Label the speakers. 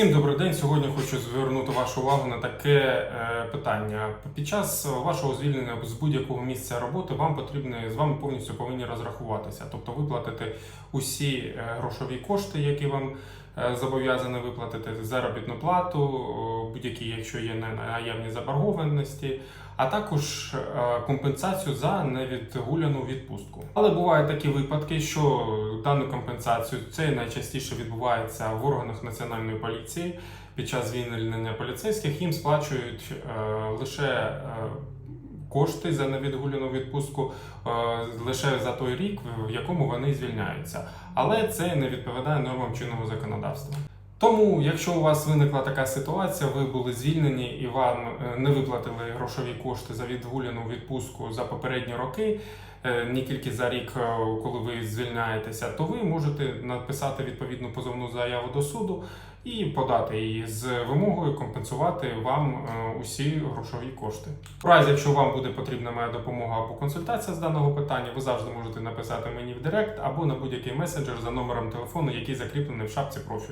Speaker 1: Всім добрий день. Сьогодні хочу звернути вашу увагу на таке е, питання. Під час вашого звільнення з будь-якого місця роботи вам потрібно з вами повністю повинні розрахуватися, тобто виплатити усі е, грошові кошти, які вам е, зобов'язані виплатити заробітну плату, будь-які, якщо є на- наявні заборгованості, а також е, компенсацію за невідгуляну відпустку. Але бувають такі випадки, що дану компенсацію це найчастіше відбувається в органах національної поліції. Під час звільнення поліцейських їм сплачують е, лише е, кошти за невідгуляну відпустку е, лише за той рік, в якому вони звільняються. Але це не відповідає нормам чинного законодавства. Тому, якщо у вас виникла така ситуація, ви були звільнені і вам е, не виплатили грошові кошти за відгуляну відпустку за попередні роки, е, не тільки за рік, е, коли ви звільняєтеся, то ви можете написати відповідну позовну заяву до суду і подати її з вимогою компенсувати вам усі грошові кошти. В разі, якщо вам буде потрібна моя допомога або консультація з даного питання, ви завжди можете написати мені в Директ або на будь-який месенджер за номером телефону, який закріплений в шапці профілю.